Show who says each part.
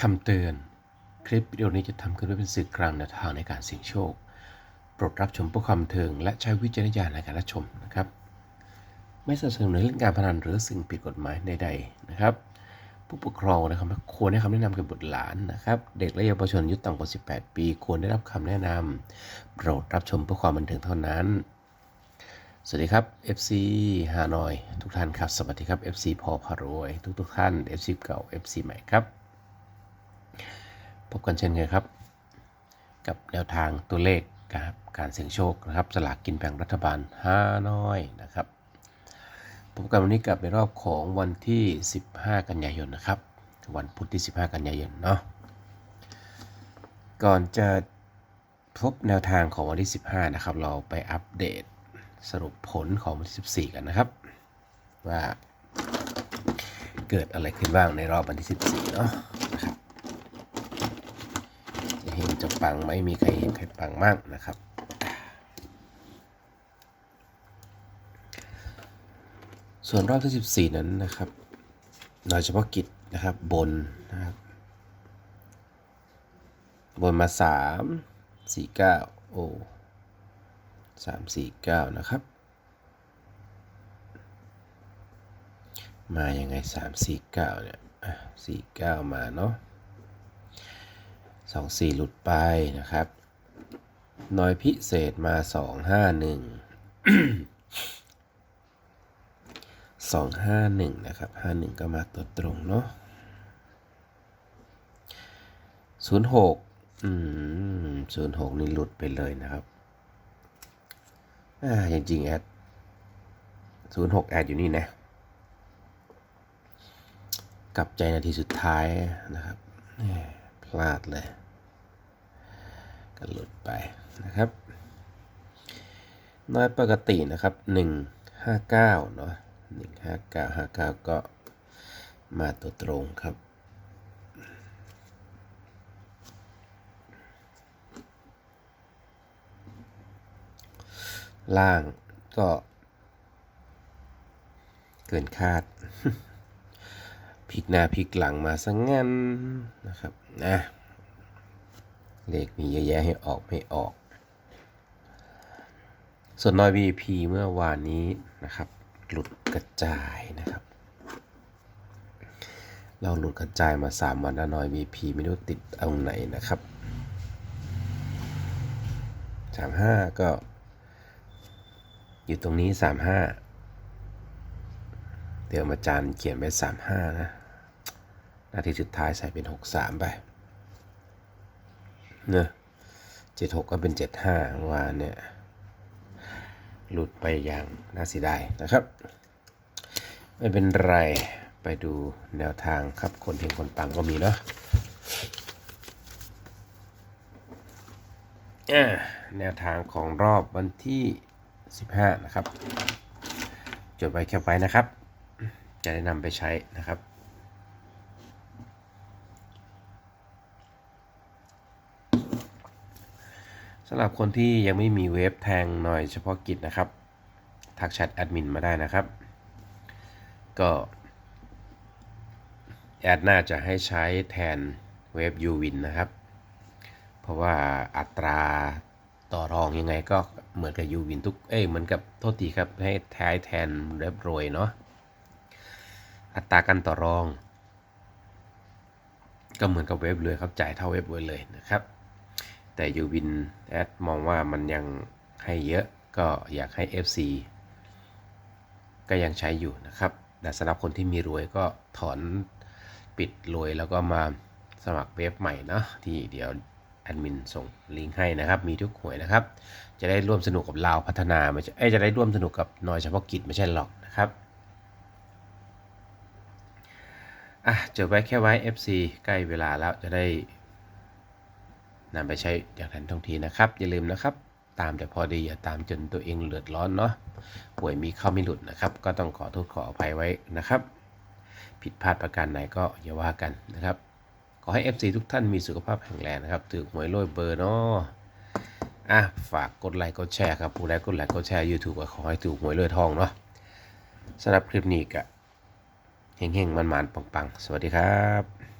Speaker 1: คำเตือน คลิปวิดีโอนี้จะทำขึ้นเพื่อเป็นสื่อกลางแนวทางในการเสี่ยงโชค โปรดรับชมเพื่อความเทิง และใช้วิจารณญาณในการรับชมนะครับ ไม่สนับสนุนเรื่องการพนันหรือสิ่งผิดกฎหมายใดๆนะครับ ผู้ปกครองนะครับควรให้คำแนะนำกับบุตรหลานนะครับ เด็กและเยาวชนอายุต่ำกว่า 18 ปี ควรได้รับคำแนะนำโปรดรับชมเพื่อความบันเทิงเท่านั้น สวัสดีครับ FC ฮานอย ทุกท่านครับ สวัสดีครับ FC พอพารวยทุกทุกๆท่าน FC เก่า FC ใหม่ครับ พบกันเช่นเคยครับ กับแนวทางตัวเลขครับการเสี่ยงโชคนะครับสลากกินแบ่งรัฐบาลฮาน้อยนะครับพบกันวันนี้กับในรอบของวันที่ 15 กันยายนนะครับ วันพุธที่ 15 กันยายนเนาะก่อนจะพบแนวทางของวันที่ 15 นะครับ เราไปอัปเดตสรุปผลของวันที่ 14 กันนะครับ ว่าเกิดอะไรขึ้นบ้างในรอบวันที่ 14 เนาะ เห็นจะปังไหมมีใครเห็นใครปังมากนะครับ ส่วนรอบที่ 14 นั้นนะครับโดยเฉพาะกิจนะครับบนนะครับ บนมา 3 4 9 โอ้3 4 9นะครับ มายังไง3 4 9เนี่ยอะ4 9มาเนาะ สองสี่หลุดไปนะครับ น้อยพิเศษมาสองห้าหนึ่งสองห้าหนึ่งนะครับห้าหนึ่งก็มาตัวตรงเนาะศูนย์หกอืมศูนย์หกนี่หลุดไปเลยนะครับ อ่า จริงๆแอดศูนย์หกแอดอยู่นี่นะ กลับใจนาทีสุดท้ายนะครับ พลาดเลยก็หลุดไปนะครับ น้อยปกตินะครับ 159 เนาะ159 59 ก็มาตัวตรงครับล่างก็เกินคาด ลิกหน้าพลิกหลังมาซะงงั้นนะครับนะเลขมีเยอะแยะให้ออกไม่ออก ส่วนน้อย VP เมื่อวานนี้นะครับ หลุดกระจายนะครับ เราหลุดกระจายมา 3 วันแล้วน้อย VP ไม่รู้ติดเอาไหนนะครับ35ก็ อยู่ตรงนี้35เดี๋ยวอาจารย์เขียนไว้35นะ นาทีสุดท้ายใส่เป็น 63 ไปเนะ76 ก็เป็น 75วานเนี่ย หลุดไปอย่างน่าเสียดายนะครับ ไม่เป็นไร ไปดูแนวทางครับ คนเพียงคนปังก็มีเนาะอ่าแนวทางของรอบวันที่ 15 นะครับ จดไว้แค่ไว้นะครับ จะได้นำไปใช้นะครับ สำหรับคนที่ยังไม่มีเว็บแทงหน่อยเฉพาะกิจนะครับทักแชทแอดมินมาได้นะครับ ก็แอดน่าจะให้ใช้แทนเว็บ UWIN นะครับ เพราะว่าอัตราต่อรองยังไงก็เหมือนกับ UWIN ทุก เอ้ยเหมือนกับโทษทีครับให้แท้แทนเว็บรวยเนาะอัตราการต่อรอง ก็เหมือนกับเว็บเลยครับจ่ายเท่าเว็บรวยเลยนะครับ แต่ยูวินแอดมองว่ามันยังให้เยอะก็อยากให้ FC ก็ยังใช้อยู่นะครับ แต่สำหรับคนที่มีรวยก็ถอนปิดรวยแล้วก็มาสมัครเว็บใหม่เนาะที่เดี๋ยวแอดมินส่งลิงก์ให้นะครับ มีทุกหวยนะครับ จะได้ร่วมสนุกกับเราพัฒนาไม่ใช่จะได้ร่วมสนุกกับนอยเฉพาะกิจไม่ใช่หรอกนะครับอะจดไว้แค่ไว้ FC ใกล้เวลาแล้วจะได้ นำไปใช้อย่างทันท่วงทีนะครับ อย่าลืมนะครับ ตามแต่พอดีอย่าตามจนตัวเองเลือดร้อนเนาะป่วยมีเข้าไม่หลุดนะครับ ก็ต้องขอโทษขออภัยไว้นะครับ ผิดพลาดประการไหนก็อย่าว่ากันนะครับ ขอให้ FC ทุกท่านมีสุขภาพแข็งแรงนะครับถือหวยรวยเบอร์เนาะอะฝากกดไลค์กดแชร์ครับผู้ใดกดไลค์กดแชร์ YouTube ก็ขอให้ถูกหวยรวยทองเนาะสำหรับคลิปนี้ก็เฮงๆมันๆปังๆ สวัสดีครับ